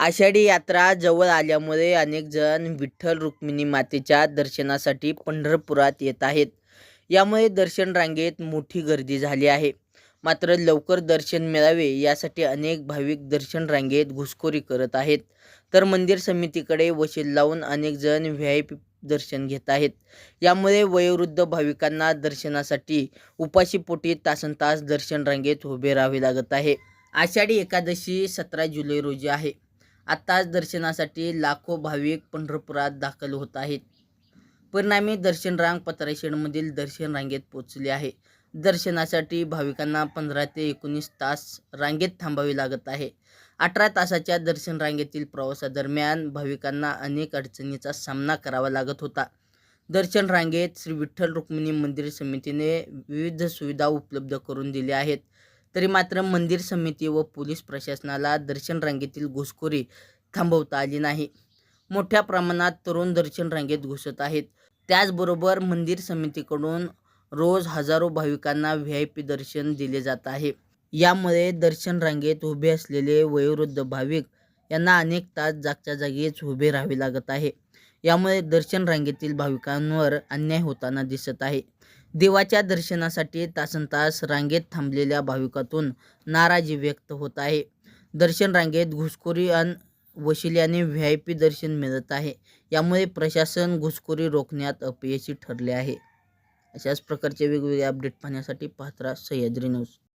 आषाढी यात्रा जवळ आल्यामुळे अनेक जण विठ्ठल रुक्मिणी मातेच्या दर्शनासाठी पंढरपुरात येत आहेत. यामुळे दर्शन रांगेत मोठी गर्दी झाली आहे. मात्र लवकर दर्शन मिळावे यासाठी अनेक भाविक दर्शन रांगेत घुसखोरी करत आहेत. तर मंदिर समितीकडे वशील लावून अनेक जण व्ही आय पी दर्शन घेत आहेत. यामुळे वयोवृद्ध भाविकांना दर्शनासाठी उपाशीपोटी तासन तास दर्शन रांगेत उभे राहावे लागत आहे. आषाढी एकादशी सतरा जुलै रोजी आहे. आत्ताच दर्शनासाठी लाखो भाविक पंढरपुरात दाखल होत आहेत. परिणामी दर्शन रांग पत्राशेडमधील दर्शन रांगेत पोचली आहे. दर्शनासाठी भाविकांना पंधरा ते एकोणीस तास रांगेत थांबावे लागत आहे. अठरा तासाच्या दर्शन रांगेतील प्रवासादरम्यान भाविकांना अनेक अडचणीचा सामना करावा लागत होता. दर्शन रांगेत श्री विठ्ठल रुक्मिणी मंदिर समितीने विविध सुविधा उपलब्ध करून दिल्या आहेत. तरी मात्र मंदिर समिती व पोलीस प्रशासनाला दर्शन रांगेतील घुसखोरी थांबवता आली नाही. मोठ्या प्रमाणात तरुण दर्शन रांगेत घुसत आहेत. त्याचबरोबर मंदिर समितीकडून रोज हजारो भाविकांना व्ही आय पी दर्शन दिले जात आहे. यामुळे दर्शन रांगेत उभे असलेले वयोवृद्ध भाविक यांना अनेक तास जागच्या जागीच उभे राहावे लागत आहे. यामुळे दर्शन रांगेतील भाविकांवर अन्याय होताना दिसत आहे. देवाच्या दर्शनासाठी तासन तास रांगेत थांबलेल्या भाविकातून नाराजी व्यक्त होत आहे. दर्शन रांगेत घुसखोरी आणि वशिल्याने व्ही आय पी दर्शन मिळत आहे. यामुळे प्रशासन घुसखोरी रोखण्यात अपयशी ठरले आहे. अशाच प्रकारचे वेगवेगळे अपडेट पाहण्यासाठी पाहत राहा सह्याद्री न्यूज.